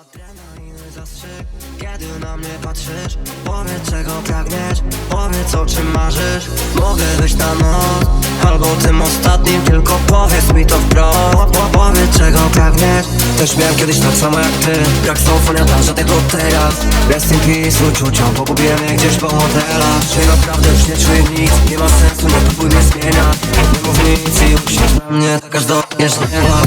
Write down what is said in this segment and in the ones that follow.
Adrenaliny zastrzyk, kiedy na mnie patrzysz. Powiedz czego pragniesz, powiedz o czym marzysz. Mogę być na noc, albo tym ostatnim Tylko powiedz mi to wprost. Po- po- Powiedz czego pragniesz. Też miałem kiedyś tak samo jak ty Jak symfonia dla żadnego teraz. Rest in peace uczuciom, pogubiłem je gdzieś po hotelach. Czy naprawdę już nie czuję nic, nie ma sensu, nie próbuj mnie zmieniać. Nie mów nic i usiądź na mnie, tak aż do nieba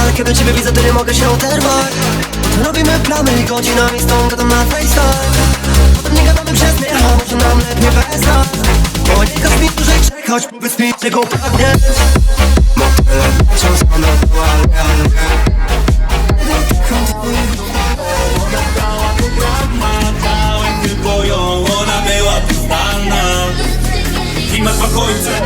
ale kiedy ciebie widzę, to nie mogę się oderwać. Robimy plany i godzinami stąd gadam na FaceTime. Potem nie gadamy przez nie, a może nam lepiej bez nas Bo nie każ mi dłużej czekać, powiedz mi czego pragniesz. Bo tyle czas mamy tu, ale, ale Dotykam twoich Dałem tylko ją, ona była pustana Klimat ma końce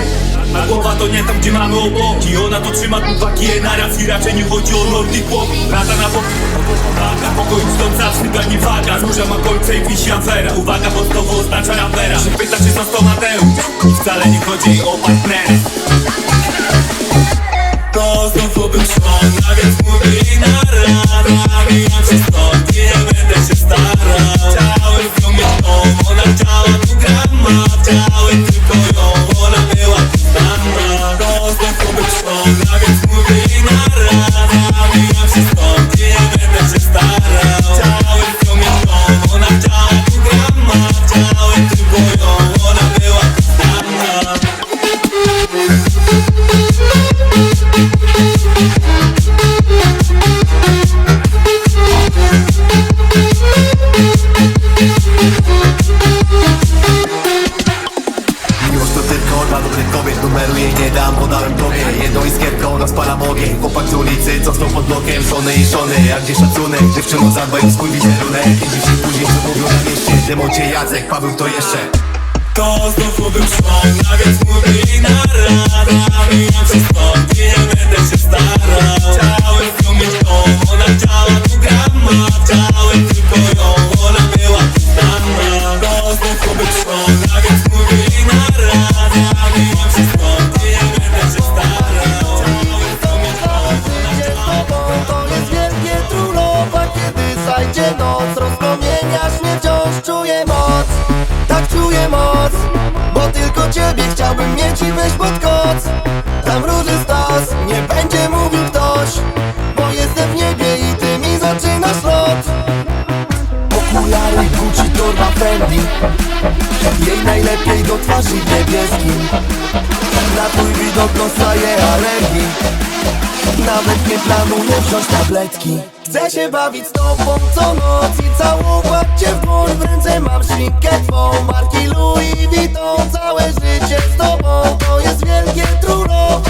a głowa to nie tam, gdzie mamy obłoki Ona to trzyma tu dwa kije naraz I raczej nie chodzi o Nordic Walk Rada na bok, uwaga, pokój stąd zawsze dla nie waga. Zburza ma końce i wisi afera. Uwaga, znowu oznacza rapera. Że pyta, czy został Mateusz. I wcale nie chodzi o partnery To znowu był szon, a więc mówię jej na rana Dziewczyno zadbaj o swój wizerunek I dziś później co na mieście. Demoncie Jacek, Paweł to jeszcze. To znowu był szon, a więc mówię jej na rana Mijam się stąd, nie będę się starał ciebie chciałbym mieć i weź pod koc. Tam róży stos, nie będzie mówił ktoś. Bo jestem w niebie i ty mi zaczynasz lot. Okulary, Gucci, torba, Fendi Jej najlepiej do twarzy niebieskim Na twój widok dostaję alergii nawet nie planuję wziąć tabletki Chcę się bawić z tobą co noc I całować cię w dłoń W ręce mam. Szminkę twą Marki Louis Vuitton Całe życie z tobą. To jest wielkie trurowa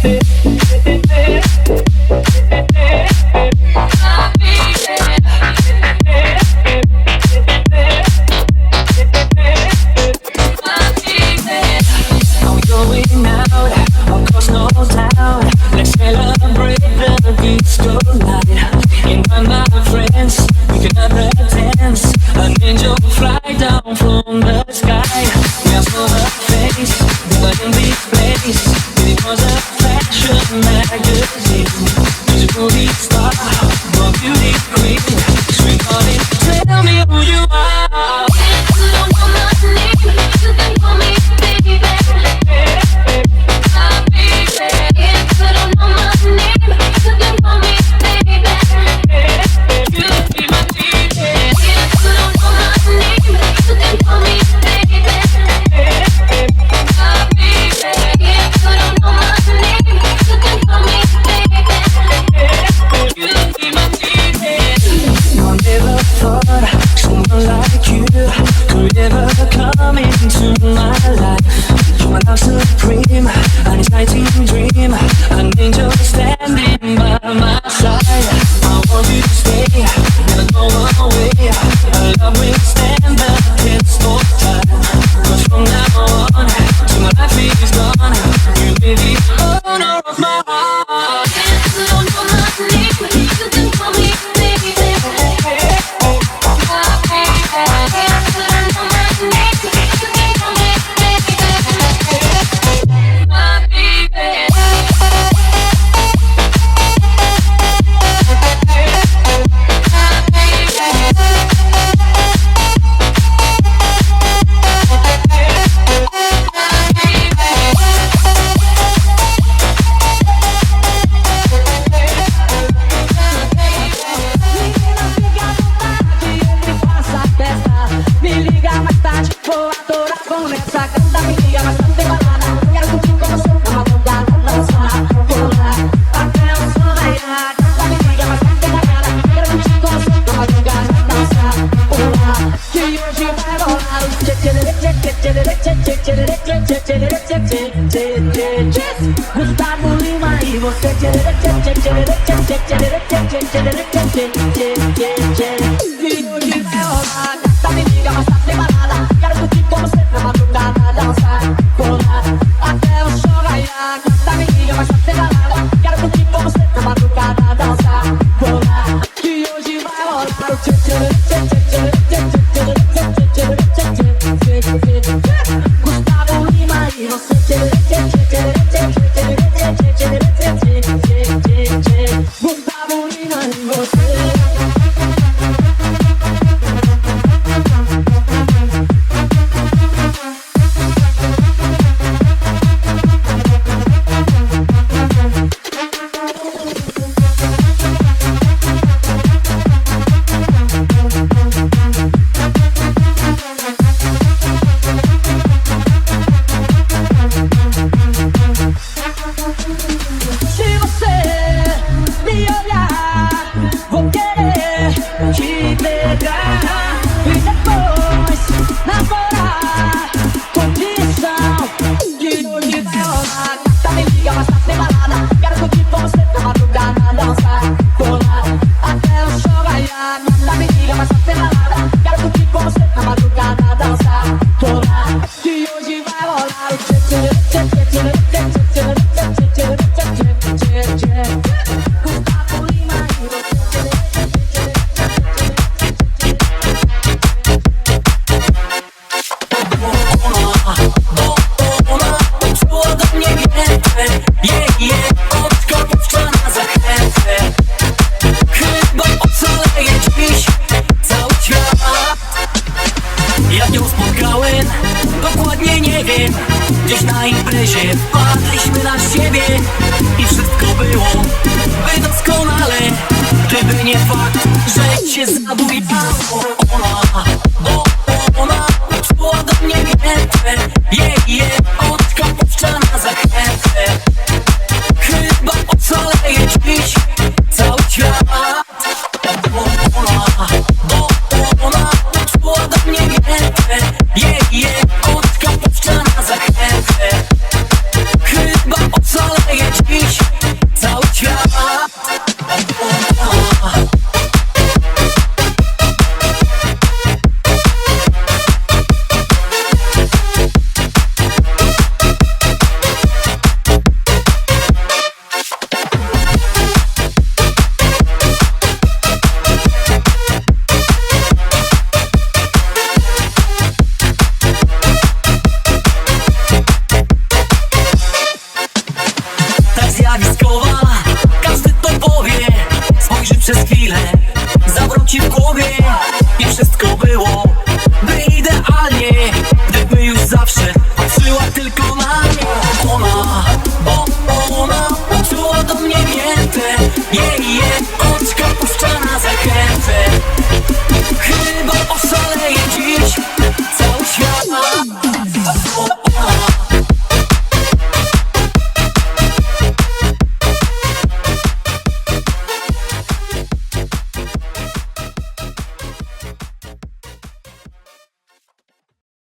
Hey. into my life. You're my love supreme, an exciting dream, an angel standing. Gustavo Lima e você yeah, yeah. przez chwilę zawróci w głowie I wszystko było by idealnie Gdyby już zawsze patrzyła tylko na mnie Ona, bo ona poczuła do mnie więcej.